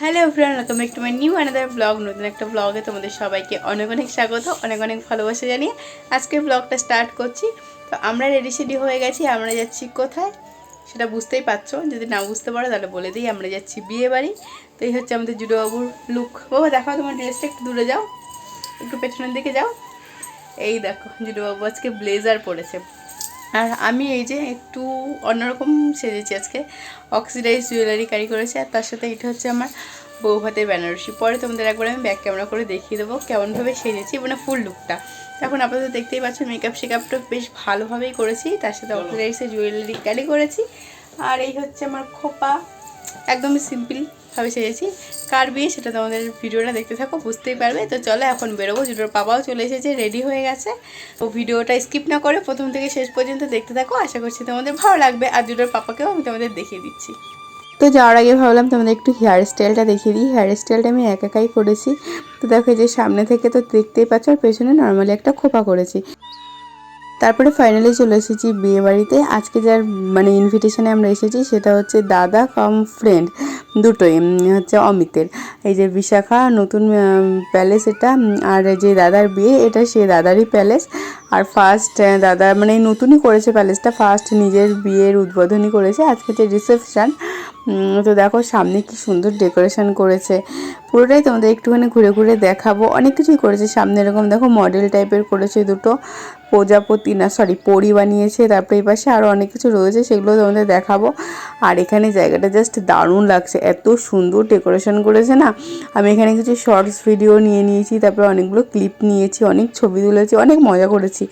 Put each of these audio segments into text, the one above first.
Hello friend welcome একটু মাই new another blog নতুন একটা ব্লগে তোমাদের সবাইকে অনেক অনেক স্বাগত, অনেক অনেক ভালোবাসা জানিয়ে আজকে ব্লগটা স্টার্ট করছি। তো আমরা রেডি সেডি হয়ে গেছি, আমরা যাচ্ছি কোথায়? সেটা বুঝতেই পারছ, যদি না বুঝতে পারো তাহলে বলে দিই, আমরা যাচ্ছি বিয়ে বাড়ি তো এই হচ্ছে আমাদের জুডোবাবুর লুক বাবা দেখো তোমার ড্রেসটা একটু দূরে যাও, একটু পেছনের দিকে যাও। এই দেখো, জুডোবাবু আজকে ব্লেজার পরেছে। আর আমি এই যে একটু অন্যরকম সেজেছি আজকে অক্সিডাইজ জুয়েলারি ক্যারি করেছি আর তার সাথে এটা হচ্ছে আমার বউ ভাতের বেনারসি। পরে তোমাদের একবার আমি ব্যাক ক্যামেরা করে দেখিয়ে দেবো কেমনভাবে সেজেছি মানে ফুল লুকটা এখন আপাতত দেখতেই পাচ্ছ মেকআপ শেকআপটা বেশ ভালোভাবেই করেছি তার সাথে অক্সিডাইজের জুয়েলারি ক্যারি করেছি। আর এই হচ্ছে আমার খোপা একদমই সিম্পল ভাবে সেজেছি। কার বিয়ে সেটা তোমাদের ভিডিওটা দেখতে থাকো, বুঝতেই পারবে। তো চলো এখন বেরোবো জুটোর পাপাও চলে এসেছে রেডি হয়ে গেছে। তো ভিডিওটা স্কিপ না করে প্রথম থেকে শেষ পর্যন্ত দেখতে থাকো, আশা করছি তোমাদের ভালো লাগবে। আর জুটোর পাপাকেও আমি তোমাদের দেখিয়ে দিচ্ছি। তো যাওয়ার আগে ভাবলাম তোমাদের একটু হেয়ার স্টাইলটা দেখিয়ে দিই। হেয়ার স্টাইলটা আমি এক একাই করেছি। তো দেখো যে সামনে থেকে তো দেখতেই পাচ্ছ, আর পেছনে নর্মালি একটা খোপা করেছি। তারপরে ফাইনালি চলে এসেছি বিয়ে বাড়িতে। আজকে যার মানে ইনভিটেশনে আমরা এসেছি সেটা হচ্ছে দাদা কাম ফ্রেন্ড দুটোই হচ্ছে অমিতের। এই যে বিশাখা, নতুন প্যালেস এটা আর যে দাদার বিয়ে, এটা সে দাদারই প্যালেস আর ফার্স্ট দাদা মানে নতুনই করেছে প্যালেসটা ফার্স্ট নিজের বিয়ের উদ্বোধনী করেছে। আজকে যে রিসেপশান তো দেখো সামনে কি সুন্দর ডেকোরেশন করেছে। পুরোটাই তোমাদের একটুখানি ঘুরে ঘুরে দেখাবো। অনেক কিছুই করেছে সামনে, এরকম দেখো মডেল টাইপের করেছে দুটো। প্রজাপতি না সরি পরি বানিয়েছে, তারপরে এই পাশে আরও অনেক কিছু রয়েছে, সেগুলো তোমাদের দেখাবো। আর এখানে জায়গাটা জাস্ট দারুণ লাগছে, এত সুন্দর ডেকোরেশন করেছে না। আমি এখানে কিছু শর্টস ভিডিও নিয়ে নিয়েছি, তারপরে অনেকগুলো ক্লিপ নিয়েছি, অনেক ছবি তুলেছি, অনেক মজা করেছি।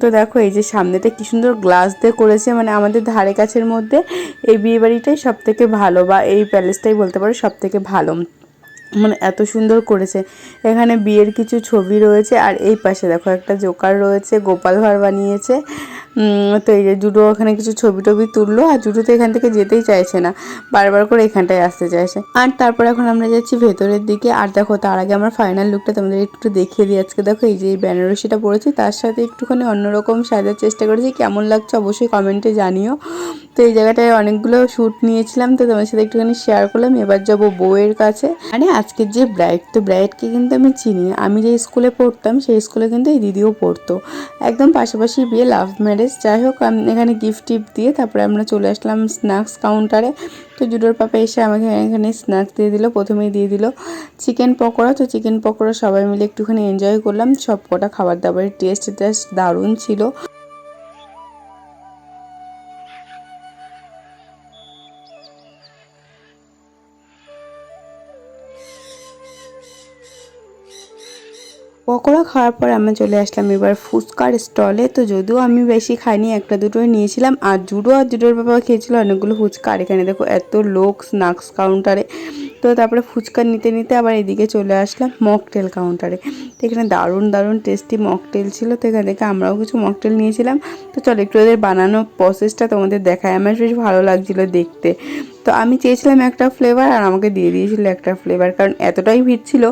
তো দেখো এই যে সামনেটা কি সুন্দর গ্লাস দিয়ে করেছে মানে আমাদের ধারে কাছের মধ্যে এই বিয়ে বাড়িটাই সব থেকে ভালো, বা এই প্যালেসটাই বলতে পারো সব থেকে ভালো। মানে এত সুন্দর করেছে। এখানে বিয়ের কিছু ছবি রয়েছে আর এই পাশে দেখো একটা জোকার রয়েছে, গোপাল ভাঁড় বানিয়েছে। তো এই যে জুডো ওখানে কিছু ছবি টবি তুললো আর জুডো তো এখান থেকে যেতেই চাইছে না। বারবার করে এখানটায় আসতে চাইছে। আর তারপর এখন আমরা যাচ্ছি ভেতরের দিকে। আর দেখো, তার আগে আমার ফাইনাল লুকটা তোমাদের একটু দেখিয়ে দিই আজকে। দেখো, এই যে এই বেনারসিটা পরেছি তার সাথে একটুখানি অন্যরকম সাজার চেষ্টা করেছি। কেমন লাগছে অবশ্যই কমেন্টে জানিও। তো এই জায়গাটায় অনেকগুলো শ্যুট নিয়েছিলাম, তো তোমার সাথে একটুখানি শেয়ার করলাম। এবার যাব বউয়ের কাছে। মানে আজকের যে ব্রাইড তো ব্রাইডকে কিন্তু আমি চিনি আমি যে স্কুলে পড়তাম, সেই স্কুলে কিন্তু এই দিদিও পড়তো। একদম পাশাপাশি বিয়ে লাভ ম্যারেজ যাই হোক এখানে গিফট টিফট দিয়ে তারপরে আমরা চলে আসলাম স্ন্যাক্স কাউন্টারে তো জুডোর পাপা এসে আমাকে এখানে স্ন্যাক্স দিয়ে দিল, প্রথমেই দিয়ে দিল চিকেন পকোড়া। তো চিকেন পকোড়া সবাই মিলে একটুখানি এনজয় করলাম। সব কটা খাবার দাবারের টেস্ট টেস্ট দারুণ ছিল। পকোড়া খাওয়ার পর আমরা চলে আসলাম এবার ফুচকার স্টলে। তো যদিও আমি বেশি খাইনি, একটা দুটোই নিয়েছিলাম। আর জুডো আর জুডোর বাবা খেয়েছিল অনেকগুলো ফুচকা। আর এখানে দেখো এত লোক, স্ন্যাক্স কাউন্টারে। তো তারপরে ফুচকা নিতে নিতে আবার এদিকে চলে আসলাম মকটেল কাউন্টারে। তো এখানে দারুণ দারুণ টেস্টি মকটেল ছিল। তো এখান থেকে আমরাও কিছু মকটেল নিয়েছিলাম। তো চলো একটু ওদের বানানো প্রসেসটা তোমাদের দেখায় আমার বেশ ভালো লাগছিল দেখতে। তো আমি চেয়েছিলাম একটা ফ্লেভার আর আমাকে দিয়ে দিয়েছিল একটা ফ্লেভার কারণ এতটাই ভিড় ছিল,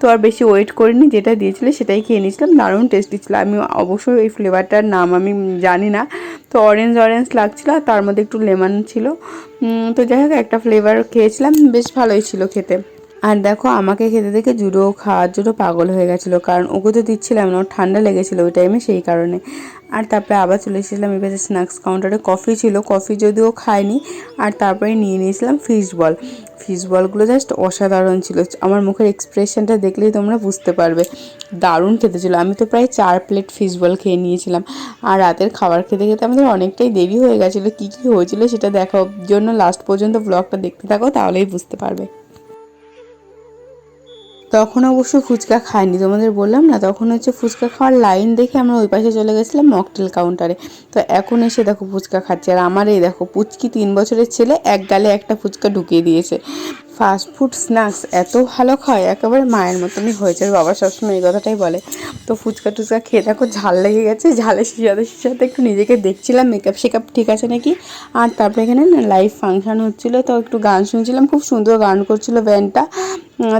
তো আর বেশি ওয়েট করিনি, যেটা দিয়েছিল সেটাই খেয়ে নিয়েছিলাম। দারুণ টেস্টি ছিল। আমি অবশ্যই এই ফ্লেভারটার নাম আমি জানি না। তো অরেঞ্জ অরেঞ্জ লাগছিল আর তার মধ্যে একটু লেমন ছিল। তো যাই হোক, একটা ফ্লেভার খেয়েছিলাম। বেশ ভালোই ছিল খেতে। আর দেখো, আমাকে খেতে দেখে জুডো খাওয়ার জন্য পাগল হয়ে গেছিল। কারণ ওকে তো দিচ্ছিলাম না, ওর ঠান্ডা লেগেছিলো ওই টাইমে সেই কারণে। আর তারপরে আবার চলে এসেছিলাম, এবার স্ন্যাক্স কাউন্টারে কফি ছিল কফি যদিও খায়নি, আর তারপরে নিয়ে নিয়েছিলাম ফিশ বল ফিশ বলগুলো জাস্ট অসাধারণ ছিল। আমার মুখের এক্সপ্রেশনটা দেখলেই তোমরা বুঝতে পারবে। দারুণ খেতে ছিল। আমি তো প্রায় চার প্লেট ফিশ বল খেয়ে নিয়েছিলাম। আর রাতের খাবার খেতে খেতে আমাদের অনেকটাই দেরি হয়ে গেছিল। কী কী হয়েছিল সেটা দেখার জন্য লাস্ট পর্যন্ত ব্লগটা দেখতে থাকো, তাহলেই বুঝতে পারবে। তখন অবশ্য ফুচকা খাইনি, তোমাদের বললাম না, তখন হচ্ছে ফুচকা খাওয়ার লাইন দেখে আমরা ওই পাশে চলে গেছিলাম মকটেল কাউন্টারে তো এখন এসে দেখো ফুচকা খাচ্ছে, আর আমার এই দেখো পুচকি তিন বছরের ছেলে এক গালে একটা ফুচকা ঢুকিয়ে দিয়েছে। ফাস্ট ফুড স্ন্যাক্স এত ভালো খায়, একেবারে মায়ের মতনই হয়েছে বাবা সবসময় এই কথাটাই বলে। তো ফুচকা টুচকা খেয়ে দেখো ঝাল লেগে গেছে, ঝালের শিশাতে শিশাতে একটু নিজেকে দেখছিলাম মেকআপ শেকআপ ঠিক আছে নাকি? আর তারপরে এখানে লাইভ ফাংশান হচ্ছিল, তো একটু গান শুনছিলাম, খুব সুন্দর গান করছিল ব্যান্ডটা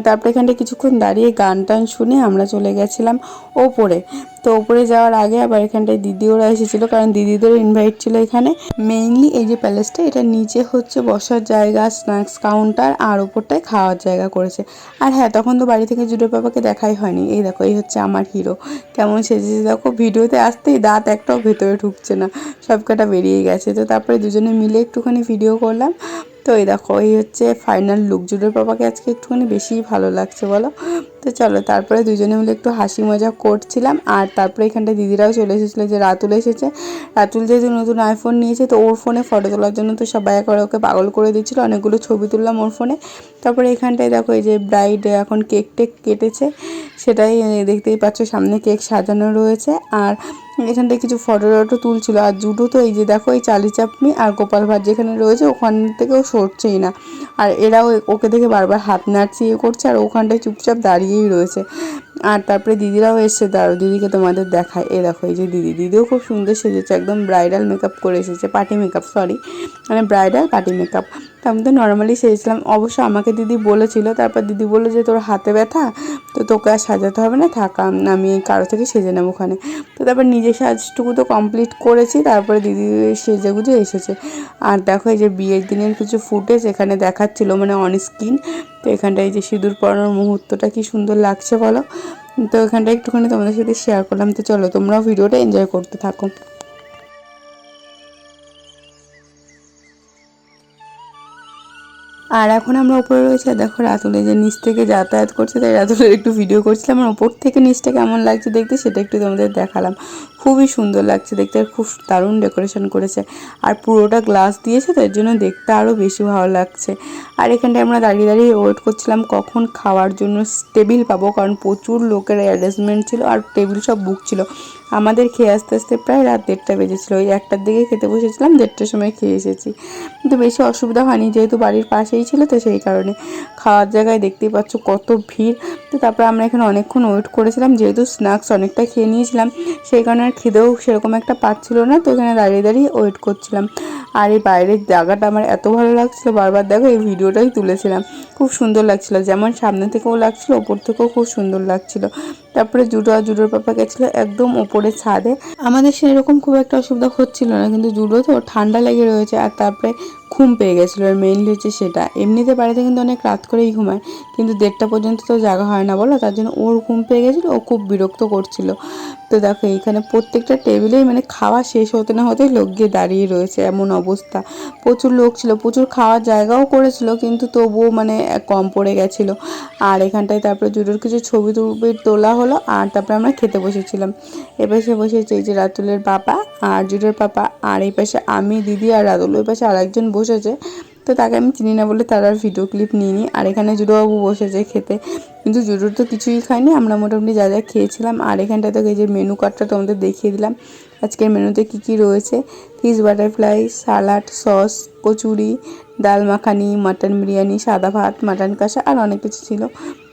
তারপরে এখানটা কিছুক্ষণ দাঁড়িয়ে গান টান শুনে আমরা চলে গেছিলাম ওপরে। তো ওপরে যাওয়ার আগে আবার এখানটায় দিদি ওরা এসেছিল, কারণ দিদিদের ইনভাইট ছিল এখানে। মেইনলি এই যে প্যালেসটা এটা নিচে হচ্ছে বসার জায়গা স্ন্যাক্স কাউন্টার আর ওপরটায় খাওয়ার জায়গা করেছে। আর হ্যাঁ তখন তো বাড়ি থেকে জুডো বাবাকে দেখাই হয়নি। এই দেখো, এই হচ্ছে আমার হিরো কেমন সেজেছে দেখো, ভিডিওতে আসতেই দাঁত একটাও ভেতরে ঢুকছে না। সব কটা বেরিয়ে গেছে। তো তারপরে দুজনে মিলে একটুখানি ভিডিও করলাম। তো এই দেখো, এই হচ্ছে ফাইনাল লুক জুডোর বাবাকে আজকে একটুখানি বেশিই ভালো লাগছে, বলো? তো চলো, তারপরে দুজনে মিলে একটু হাসি মজা করছিলাম। আর তারপরে এখানটা দিদিরাও চলে এসেছিল, যে রাতুল এসেছে। রাতুল যেহেতু নতুন আইফোন নিয়েছে, তো ওর ফোনে ফটো তোলার জন্য তো সবাই একবার ওকে পাগল করে দিচ্ছিল অনেকগুলো ছবি তুললাম ওর ফোনে তারপরে এখানটায় দেখো, এই যে ব্রাইড এখন কেক টেক কেটেছে। সেটাই দেখতেই পাচ্ছ, সামনে কেক সাজানো রয়েছে। আর এখানটায় কিছু ফটো টটো তুলছিল। আর জুটো তো এই যে দেখো, এই চালি চাপনি আর গোপাল ভাট যেখানে রয়েছে, ওখান থেকেও সরছেই না। আর এরাও ওকে দেখে বারবার হাত নাড়ছে ইয়ে করছে। আর ওখানটায় চুপচাপ দাঁড়িয়েই রয়েছে। আর তারপরে দিদিরাও এসছে। দাঁড়ো দিদিকে তোমাদের দেখায়। এ দেখো, এই যে দিদি। দিদিও খুব সুন্দর সেজেছে, একদম ব্রাইডাল মেকআপ করে এসেছে পার্টি মেকআপ সরি মানে ব্রাইডাল পার্টি মেকআপ তো আমি তো নর্মালি সেজেছিলাম। অবশ্য আমাকে দিদি বলেছিল, তারপর দিদি বলল যে, তোর হাতে ব্যথা, তো তোকে আর সাজাতে হবে না, থাকা, আমি কারও থেকে সেজে নেব ওখানে। তো তারপর নিজের সাজটুকু তো কমপ্লিট করেছি, তারপরে দিদি সেজে গুজে এসেছে। আর দেখো এই যে বিয়ের দিনের কিছু ফুটেজ এখানে দেখাচ্ছিল মানে অন স্ক্রিন তো এখানটায় যে সিঁদুর পরানোর মুহূর্তটা কি সুন্দর লাগছে বলো? তো এখানটা একটুখানি তোমাদের সাথে শেয়ার করলাম। তো চলো, তোমরাও ভিডিওটা এনজয় করতে থাকো। আর এখন আমরা উপরে রয়েছে দেখো রাতুলে যে নিচ থেকে যাতায়াত করছে, তাই রাতুলের একটু ভিডিও করছিলাম, আর ওপর থেকে নিচটা কেমন লাগছে দেখতে, সেটা একটু তোমাদের দেখালাম। খুবই সুন্দর লাগছে দেখতে খুব দারুণ ডেকোরেশন করেছে। আর পুরোটা গ্লাস দিয়েছে তার জন্য দেখতে আরও বেশি ভালো লাগছে। আর এখানটায় আমরা দাঁড়িয়ে দাঁড়িয়ে ওয়েট করছিলাম কখন খাওয়ার জন্য। টেবিল পাবো, কারণ প্রচুর লোকের অ্যারেঞ্জমেন্ট ছিল আর টেবিল সব বুক ছিল। আমাদের খেয়ে আস্তে আস্তে প্রায় রাত দেড়টা বেজেছিল। ওই একটার দিকে খেতে বসেছিলাম, দেড়টার সময় খেয়ে এসেছি। কিন্তু বেশি অসুবিধা হয়নি, যেহেতু বাড়ির পাশেই ছিল, তো সেই কারণে খাওয়ার জায়গায় দেখতেই পাচ্ছ কত ভিড়। তো তারপরে আমরা এখানে অনেকক্ষণ ওয়েট করেছিলাম, যেহেতু স্ন্যাক্স অনেকটা খেয়ে নিয়েছিলাম। সেই কারণে খেতেও সেরকম একটা পাচ্ছিল না, তো এখানে দাঁড়িয়ে দাঁড়িয়ে ওয়েট করছিলাম। আর এই বাইরের জায়গাটা আমার এত ভালো লাগছিল, বারবার দেখো এই ভিডিওটাই তুলেছিলাম। খুব সুন্দর লাগছিল, যেমন সামনে থেকেও লাগছিল ওপর থেকেও খুব সুন্দর লাগছিল। তারপরে জুডো আর জুডোর পাপা গেছিল একদম ওপরে ছাদে। আমাদের সেরকম খুব একটা অসুবিধা হচ্ছিল না, কিন্তু জুডো তো ঠান্ডা লেগে রয়েছে, আর তারপরে ঘুম পেয়ে গেছিল। আর মেইনলি হচ্ছে সেটা। এমনিতে বাড়িতে কিন্তু অনেক রাত করেই ঘুমায়, কিন্তু দেড়টা পর্যন্ত তো জাগা হয় না বলো, তার জন্য ওর ঘুম পেয়ে গেছিল, ও খুব বিরক্ত করছিল। তো দেখো এইখানে প্রত্যেকটা টেবিলেই মানে খাওয়া শেষ হতে না হতেই লোক গিয়ে দাঁড়িয়ে রয়েছে, এমন অবস্থা। প্রচুর লোক ছিল, প্রচুর খাওয়ার জায়গাও করেছিল, কিন্তু তবুও মানে কম পড়ে গেছিল। আর এখানটায় তারপরে জুডোর কিছু ছবি টুবি তোলা হলো, আর তারপরে আমরা খেতে বসেছিলাম। এ পাশে বসেছে এই যে রাতুলের পাপা আর জুডোর পাপা, আর এই পাশে আমি, দিদি আর রাতুল, ওই পাশে আরেকজন বসেছে। তো তাকে আমি চিনি না বলে তার আর ভিডিও ক্লিপ নিয়ে নিই আর এখানে জুডোবাবু বসেছে খেতে। কিন্তু জুডোর তো কিছুই খাইনি আমরা মোটামুটি যা যা খেয়েছিলাম। আর এখানটাতে এই যে মেনু কার্ডটা তোমাদের দেখিয়ে দিলাম। আজকের মেনুতে কি কি রয়েছে? Fish butterfly salad sauce kachori, dal makhani mutton biryani, সাদা ভাত মাটন কষা, আর অনেক কিছু ছিল।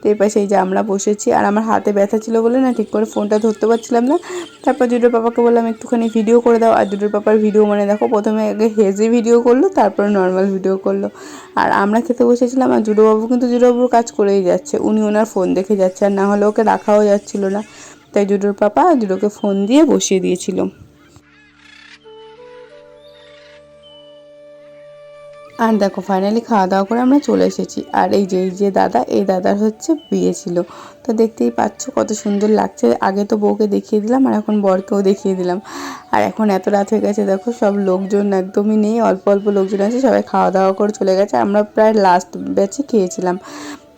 তো এই পাশে এই যে আমরা বসেছি। আর আমার হাতে ব্যথা ছিল বলে না ঠিক করে ফোনটা ধরতে পারছিলাম না। তারপর দুটোর পাপাকে বললাম, একটুখানি ভিডিও করে দাও। আর দুটোর পাপার ভিডিও মানে দেখো, প্রথমে আগে হেজে ভিডিও করল, তারপরে নর্মাল ভিডিও করল। আর আমরা খেতে বসেছিলাম আর জুডোবাবু কিন্তু জুডোবাবুর কাজ করেই যাচ্ছে। উনি ওনার ফোন দেখে যাচ্ছে, আর না হলে ওকে রাখাও যাচ্ছিল না। তাই জুডোর পাপা জুডোকে ফোন দিয়ে বসিয়ে দিয়েছিল। আর দেখো ফাইনালি খাওয়া দাওয়া করে আমরা চলে এসেছি। আর এই যে এই যে দাদা, এই দাদার হচ্ছে বিয়ে ছিল। তো দেখতেই পাচ্ছ কত সুন্দর লাগছে। আগে তো বউকে দেখিয়ে দিলাম, আর এখন বরকেও দেখিয়ে দিলাম। আর এখন এত রাত হয়ে গেছে, দেখো সব লোকজন একদমই নেই। অল্প অল্প লোকজন আছে, সবাই খাওয়া দাওয়া করে চলে গেছে। আমরা প্রায় লাস্ট ব্যাচে খেয়েছিলাম।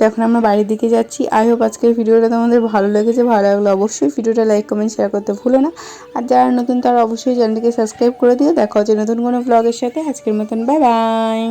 এখন আমরা বাড়ির দিকে যাচ্ছি। আই হোপ আজকের ভিডিওটা তোমাদের ভালো লেগেছে। ভালো লাগলে অবশ্যই ভিডিওটা লাইক কমেন্ট শেয়ার করতে ভুলো না। আর যারা নতুন, তারা অবশ্যই চ্যানেলটিকে সাবস্ক্রাইব করে দিও। দেখা হচ্ছে নতুন কোনো ব্লগের সাথে। আজকের মতন বাই বাই